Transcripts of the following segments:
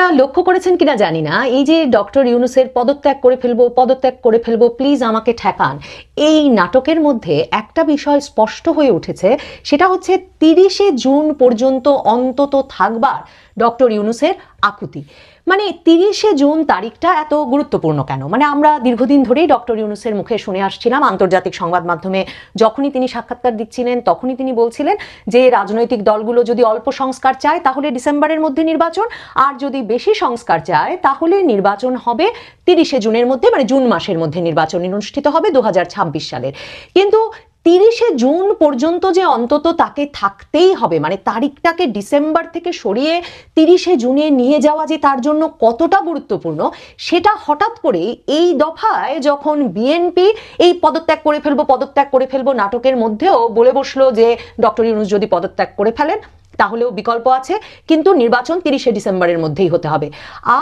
আপনারা লক্ষ্য করেছেন কিনা জানি না। এই যে ডক্টর ইউনুসের পদত্যাগ করে ফেলব, পদত্যাগ করে ফেলব, প্লিজ আমাকে ঠেকান। এই নাটকের মধ্যে একটা বিষয় স্পষ্ট হয়ে উঠেছে, সেটা হচ্ছে তিরিশে জুন পর্যন্ত অন্তত থাকবার ডক্টর ইউনুসের আকুতি। মানে তিরিশে জুন তারিখটা এত গুরুত্বপূর্ণ কেন? মানে আমরা দীর্ঘদিন ধরেই ডক্টর ইউনুসের মুখে শুনে আসছিলাম, আন্তর্জাতিক সংবাদ মাধ্যমে যখনই তিনি সাক্ষাৎকার দিচ্ছিলেন, তখনই তিনি বলছিলেন যে রাজনৈতিক দলগুলো যদি অল্প সংস্কার চায় তাহলে ডিসেম্বরের মধ্যে নির্বাচন, আর যদি বেশি সংস্কার চায় তাহলে নির্বাচন হবে তিরিশে জুনের মধ্যে মানে জুন মাসের মধ্যে নির্বাচন অনুষ্ঠিত হবে দু হাজার ছাব্বিশ সালের। কিন্তু তিরিশে জুন পর্যন্ত যে অন্তত তাকে থাকতেই হবে মানে তারিখটাকে ডিসেম্বর থেকে সরিয়ে তিরিশে জুনে নিয়ে যাওয়া যে তার জন্য কতটা গুরুত্বপূর্ণ, সেটা হঠাৎ করে এই দফায় যখন বিএনপি এই পদত্যাগ করে ফেলব, পদত্যাগ করে ফেলব নাটকের মধ্যেও বলে বসল যে ডক্টর ইউনুস যদি পদত্যাগ করে ফেলেন তাহলেও বিকল্প আছে, কিন্তু নির্বাচন তিরিশে ডিসেম্বরের মধ্যেই হতে হবে।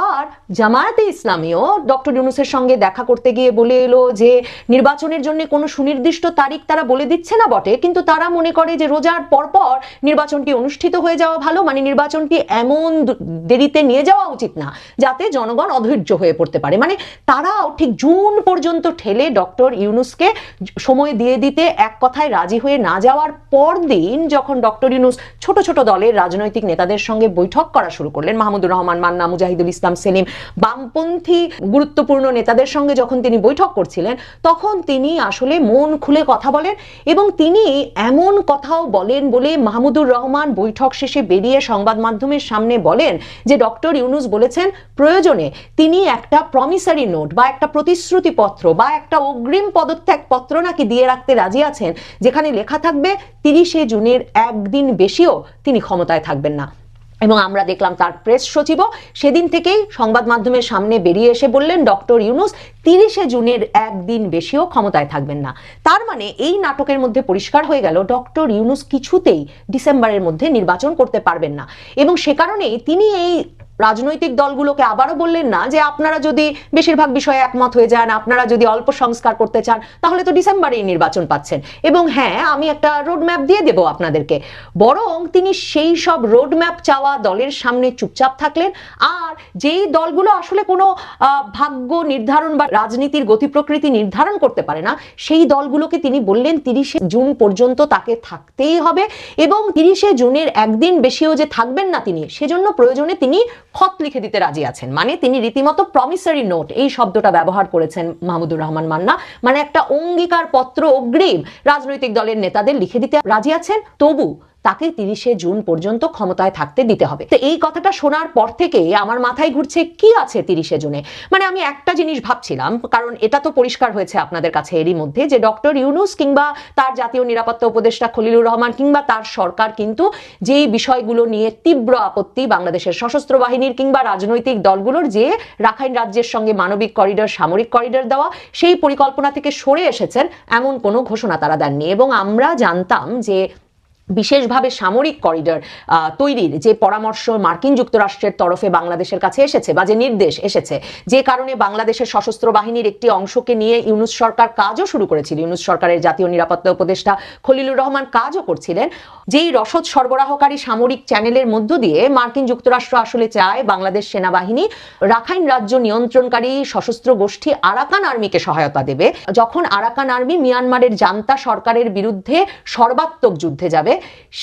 আর জামায়াতে ইসলামীও ডক্টর ইউনুসের সঙ্গে দেখা করতে গিয়ে বলে এলো যে, নির্বাচনের জন্য কোনো সুনির্দিষ্ট তারিখ তারা বলে দিচ্ছে না বটে, কিন্তু তারা মনে করে যে রোজার পরপর নির্বাচনটি অনুষ্ঠিত হয়ে যাওয়া ভালো মানে নির্বাচনটি এমন দেরিতে নিয়ে যাওয়া উচিত না, যাতে জনগণ অধৈর্য হয়ে পড়তে পারে। মানে তারাও ঠিক জুন পর্যন্ত ঠেলে ডক্টর ইউনুসকে সময় দিয়ে দিতে এক কথায় রাজি হয়ে না যাওয়ার পর দিন যখন ডক্টর ইউনুস ছোট ছোট দলের রাজনৈতিক নেতাদের সঙ্গে বৈঠক করা শুরু করলেন মাহমুদুর রহমান, মান্না, মুজাহিদুল ইসলাম, সেলিম। বামপন্থী গুরুত্বপূর্ণ নেতাদের সঙ্গে যখন তিনি বৈঠক করছিলেন, তখন তিনি আসলে মন খুলে কথা বলেন এবং তিনি এমন কথাও বলেন বলে মাহমুদুর রহমান বৈঠক শেষে বেরিয়ে সংবাদ মাধ্যমের সামনে বলেন যে, ডক্টর ইউনুস বলেছেন, প্রয়োজনে তিনি একটা প্রমিসারি নোট বা একটা প্রতিশ্রুতি পত্র বা একটা অগ্রিম পদত্যাগ পত্র নাকি দিয়ে রাখতে রাজি আছেন, যেখানে লেখা থাকবে তিরিশে জুনের একদিন বেশিও তিনি ক্ষমতায় থাকবেন না। এবং আমরা দেখলাম তার প্রেস সচিবও সেদিন থেকেই সংবাদ মাধ্যমের সামনে বেরিয়ে এসে বললেন ডক্টর ইউনুস, তিরিশে জুনের একদিন বেশিও ক্ষমতায় থাকবেন না। তার মানে এই নাটকের মধ্যে পরিষ্কার হয়ে গেল ডক্টর ইউনুস কিছুতেই ডিসেম্বরের মধ্যে নির্বাচন করতে পারবেন না। এবং সে কারণেই তিনি এই রাজনৈতিক দলগুলোকে আবারও বললেন না যে আপনারা যদি বেশিরভাগ বিষয়ে একমত হয়ে যান, আপনারা যদি অল্প সংস্কার করতে চান, তাহলে তো ডিসেম্বরেই নির্বাচন পাচ্ছেন। এবং হ্যাঁ আমি একটা রোড ম্যাপ দিয়ে দেব আপনাদেরকে। বরং তিনি সেই সব রোড ম্যাপ চাওয়া দলের সামনে চুপচাপ থাকলেন আর যেই দলগুলো আসলে কোনো ভাগ্য নির্ধারণ বা রাজনীতির গতি প্রকৃতি নির্ধারণ করতে পারে না, সেই দলগুলোকে তিনি বললেন তিরিশে জুন পর্যন্ত তাকে থাকতেই হবে এবং তিরিশে জুনের একদিন বেশিও যে থাকবেন না তিনি, সেজন্য প্রয়োজনে তিনি খত লিখে দিতে রাজি আছেন। মানে তিনি রীতিমতো প্রমিসারি নোট এই শব্দটা ব্যবহার করেছেন মাহমুদুর রহমান মান্না। মানে একটা অঙ্গীকার পত্র অগ্রিম রাজনৈতিক দলের নেতাদের লিখে দিতে রাজি আছেন। তবু তাকে তিরিশে জুন পর্যন্ত ক্ষমতায় থাকতে দিতে হবে। তো এই কথাটা শোনার পর থেকে আমার মাথায় ঘুরছে, কি আছে তিরিশে জুনে? মানে আমি একটা জিনিস ভাবছিলাম, কারণ এটা তো পরিষ্কার হয়েছে আপনাদের কাছে এরই মধ্যে যে ডক্টর ইউনুস কিংবা তার জাতীয় নিরাপত্তা উপদেষ্টা খলিলুর রহমান কিংবা তার সরকার কিন্তু যেই বিষয়গুলো নিয়ে তীব্র আপত্তি বাংলাদেশের সশস্ত্র বাহিনীর কিংবা রাজনৈতিক দলগুলোর যে রাখাইন রাজ্যের সঙ্গে মানবিক করিডর, সামরিক করিডর দেওয়া, সেই পরিকল্পনা থেকে সরে এসেছেন, এমন কোনো ঘোষণা তারা দেননি। এবং আমরা জানতাম যে বিশেষভাবে সামরিক করিডর তৈরির যে পরামর্শ মার্কিন যুক্তরাষ্ট্রের তরফে বাংলাদেশের কাছে এসেছে বা যে নির্দেশ এসেছে, যে কারণে বাংলাদেশের সশস্ত্র বাহিনীর একটি অংশকে নিয়ে ইউনুস সরকার কাজও শুরু করেছিল। ইউনুস সরকারের জাতীয় নিরাপত্তা উপদেষ্টা খলিলুর রহমান কাজও করছিলেন। যেই রসদ সরবরাহকারী সামরিক চ্যানেলের মধ্য দিয়ে মার্কিন যুক্তরাষ্ট্র আসলে চায় বাংলাদেশ সেনাবাহিনী রাখাইন রাজ্য নিয়ন্ত্রণকারী সশস্ত্র গোষ্ঠী আরাকান আর্মিকে সহায়তা দেবে। যখন আরাকান আর্মি মিয়ানমারের জান্তা সরকারের বিরুদ্ধে সর্বাত্মক যুদ্ধে যাবে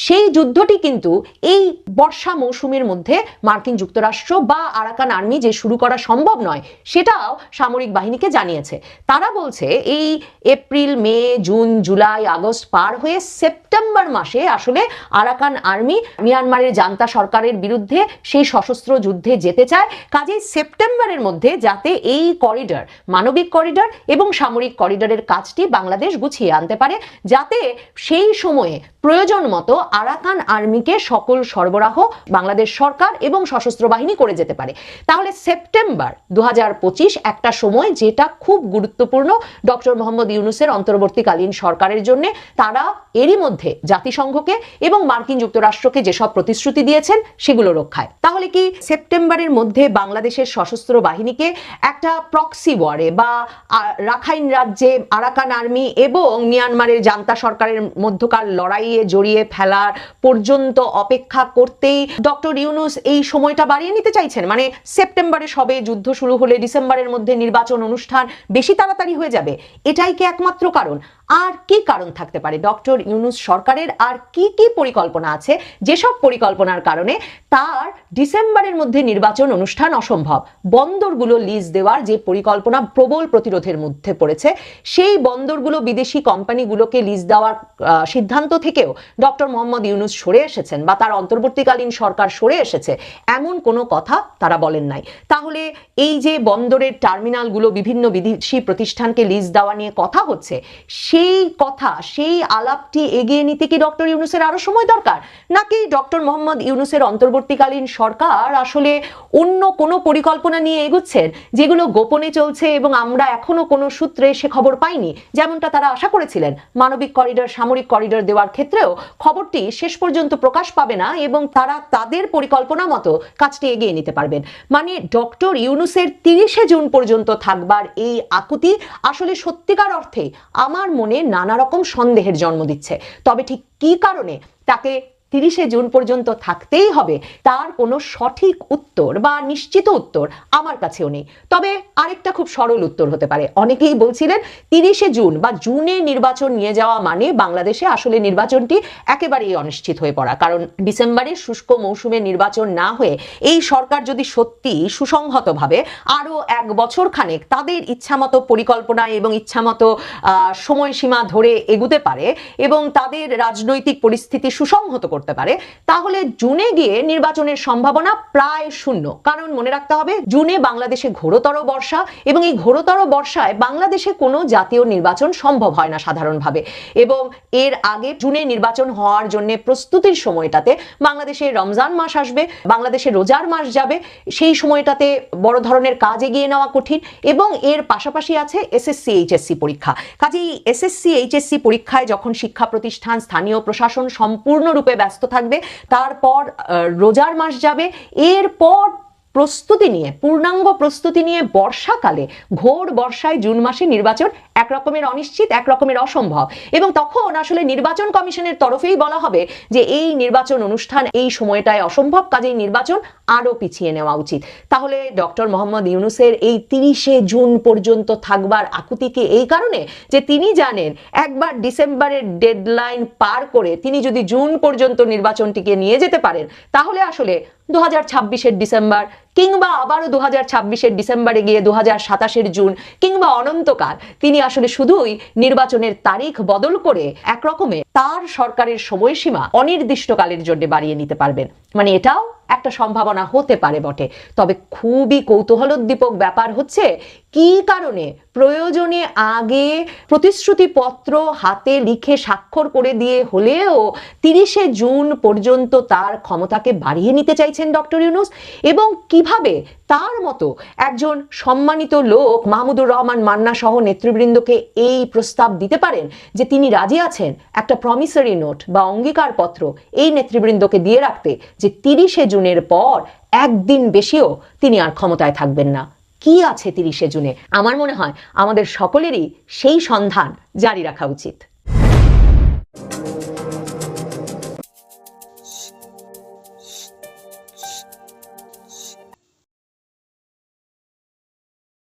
সেই যুদ্ধটি কিন্তু এই বর্ষা মৌসুমের মধ্যে মার্কিন যুক্তরাষ্ট্র বা আরাকান আর্মি যে শুরু করা সম্ভব নয়, সেটাও সামরিক বাহিনীকে জানিয়েছে। তারা বলছে, এই April, May, June, July, August পার হয়ে সেপ্টেম্বর মাসে আসলে আরাকান আর্মি মিয়ানমারের জান্তা সরকারের বিরুদ্ধে সেই সশস্ত্র যুদ্ধে যেতে চায়। কাজেই সেপ্টেম্বরের মধ্যে যাতে এই করিডর, মানবিক করিডর এবং সামরিক করিডরের কাজটি বাংলাদেশ গুছিয়ে আনতে পারে, যাতে সেই সময়ে প্রয়োজন মতো আরাকান আর্মিকে সকল সরবরাহ বাংলাদেশ সরকার এবং সশস্ত্র বাহিনী করে যেতে পারে। তাহলে সেপ্টেম্বর দু হাজার পঁচিশ একটা সময় যেটা খুব গুরুত্বপূর্ণ ডক্টর মোহাম্মদ ইউনুসের অন্তর্বর্তীকালীন সরকারের জন্য, তারা এরই মধ্যে জাতিসংঘকে এবং মার্কিন যুক্তরাষ্ট্রকে যেসব প্রতিশ্রুতি দিয়েছেন সেগুলো রক্ষায়। তাহলে কি সেপ্টেম্বরের মধ্যে বাংলাদেশের সশস্ত্র বাহিনীকে একটা প্রক্সি ওয়ারে বা রাখাইন রাজ্যে আরাকান আর্মি এবং মিয়ানমারের জান্তা সরকারের মধ্যকার লড়াইয়ে জড়িয়ে দিয়ে ফেলার পর্যন্ত অপেক্ষা করতেই ডক্টর ইউনুস এই সময়টা বাড়িয়ে নিতে চাইছেন। মানে সেপ্টেম্বরে সবে যুদ্ধ শুরু হলে ডিসেম্বরের মধ্যে নির্বাচন অনুষ্ঠান বেশি তাড়াতাড়ি হয়ে যাবে। এটাই কি একমাত্র কারণ? আর কি কারণ থাকতে পারে? ডক্টর ইউনুস সরকারের আর কি কি পরিকল্পনা আছে? যেসব পরিকল্পনার কারণে তার ডিসেম্বরের মধ্যে নির্বাচন অনুষ্ঠান অসম্ভব। বন্দরগুলো লিজ দেওয়ার যে পরিকল্পনা প্রবল প্রতিরোধের মধ্যে পড়েছে, সেই বন্দরগুলো বিদেশি কোম্পানিগুলোকে লিজ দেওয়ার সিদ্ধান্ত থেকেও ডক্টর মোহাম্মদ ইউনুস সরে এসেছেন বা তার অন্তর্বর্তীকালীন সরকার সরে এসেছে, এমন কোনো কথা তারা বলেন নাই। তাহলে এই যে বন্দরের টার্মিনালগুলো বিভিন্ন বিদেশি প্রতিষ্ঠানকে লিজ দেওয়া নিয়ে কথা হচ্ছে সেই কথা, সেই আলাপটি এগিয়ে নিতে কি ডক্টর ইউনুসের আরও সময় দরকার? নাকি ডক্টর মোহাম্মদ ইউনুসের অন্তর্বর্তীকালীন সরকার আসলে অন্য কোনো পরিকল্পনা নিয়ে এগুচ্ছেন, যেগুলো গোপনে চলছে এবং আমরা এখনও কোনো সূত্রে সে খবর পাইনি? যেমনটা তারা আশা করেছিলেন, মানবিক করিডর, সামরিক করিডর দেওয়ার ক্ষেত্রেও খবরটি শেষ পর্যন্ত প্রকাশ পাবে না এবং তারা তাদের পরিকল্পনা মতো কাজটি এগিয়ে নিতে পারবেন। মানে ডক্টর ইউনুসের তিরিশে জুন পর্যন্ত থাকবার এই আকুতি আসলে সত্যিকার অর্থে আমার মনে নানা রকম সন্দেহের জন্ম দিচ্ছে। তবে ঠিক কি কারণে তাকে তিরিশে জুন পর্যন্ত থাকতেই হবে, তার কোনো সঠিক উত্তর বা নিশ্চিত উত্তর আমার কাছেও নেই। তবে আরেকটা খুব সরল উত্তর হতে পারে। অনেকেই বলছিলেন, তিরিশে জুন বা জুনে নির্বাচন নিয়ে যাওয়া মানে বাংলাদেশে আসলে নির্বাচনটি একেবারেই অনিশ্চিত হয়ে পড়া। কারণ ডিসেম্বরের শুষ্ক মৌসুমে নির্বাচন না হয়ে এই সরকার যদি সত্যি সুসংহতভাবে আরও এক বছর খানেক তাদের ইচ্ছামতো পরিকল্পনা এবং ইচ্ছামতো সময়সীমা ধরে এগুতে পারে এবং তাদের রাজনৈতিক পরিস্থিতি সুসংহত করতে পারে, তাহলে জুনে গিয়ে নির্বাচনের সম্ভাবনা প্রায় শূন্য। কারণ মনে রাখতে হবে, জুনে বাংলাদেশে ঘোরতর বর্ষা এবং এই ঘোরতর বর্ষায় বাংলাদেশে কোনো জাতীয় নির্বাচন সম্ভব হয় না সাধারণভাবে। এবং এর আগে জুনে নির্বাচন হওয়ার জন্য প্রস্তুতির সময়টাতে বাংলাদেশে রমজান মাস আসবে, বাংলাদেশে রোজার মাস যাবে, সেই সময়টাতে বড় ধরনের কাজ এগিয়ে নেওয়া কঠিন এবং এর পাশাপাশি আছে এসএসসি, এইচএসসি পরীক্ষা। কাজেই এসএসসি, এইচএসসি পরীক্ষায় যখন শিক্ষা প্রতিষ্ঠান, স্থানীয় প্রশাসন সম্পূর্ণরূপে ব্যস্ত থাকবে। তারপর রোজার মাস যাবে। এরপর প্রস্তুতি নিয়ে, পূর্ণাঙ্গ প্রস্তুতি নিয়ে বর্ষাকালে ঘোর বর্ষায় জুন মাসে নির্বাচন এক রকমের অনিশ্চিত এক রকমের অসম্ভব। এবং তখন আসলে নির্বাচন কমিশনের তরফেই বলা হবে যে, এই নির্বাচন অনুষ্ঠান এই সময়টায় অসম্ভব, কাজেই নির্বাচন আরও পিছিয়ে নেওয়া উচিত। তাহলে ডক্টর মোহাম্মদ ইউনুসের এই তিরিশে জুন পর্যন্ত থাকবার আকুতিকে এই কারণে যে, তিনি জানেন একবার ডিসেম্বরের ডেডলাইন পার করে তিনি যদি জুন পর্যন্ত নির্বাচনটিকে নিয়ে যেতে পারেন, তাহলে আসলে দু হাজার ডিসেম্বর কিংবা আবারও দু হাজার ছাব্বিশের ডিসেম্বরে গিয়ে দু হাজার সাতাশের জুন কিংবা অনন্তকাল তিনি আসলে শুধুই নির্বাচনের তারিখ বদল করে একরকমে তার সরকারের সময়সীমা অনির্দিষ্টকালের জন্য বাড়িয়ে নিতে পারবেন। মানে এটাও একটা সম্ভাবনা হতে পারে বটে। তবে খুবই কৌতূহলোদ্দীপক ব্যাপার হচ্ছে, কি কারণে প্রয়োজনে আগে প্রতিশ্রুতিপত্র হাতে লিখে স্বাক্ষর করে দিয়ে হলেও তিরিশে জুন পর্যন্ত তার ক্ষমতাকে বাড়িয়ে নিতে চাইছেন ডক্টর ইউনুস? এবং কীভাবে তার মতো একজন সম্মানিত লোক মাহমুদুর রহমান মান্না সহ নেতৃবৃন্দকে এই প্রস্তাব দিতে পারেন যে তিনি রাজি আছেন একটা প্রমিসারি নোট বা অঙ্গীকারপত্র এই নেতৃবৃন্দকে দিয়ে রাখতে যে তিরিশে জুনের পর একদিন বেশিও তিনি আর ক্ষমতায় থাকবেন না। কি আছে তিরিশে জুনে? আমার মনে হয় আমাদের সকলেরই সেই সন্ধান জারি রাখা উচিত।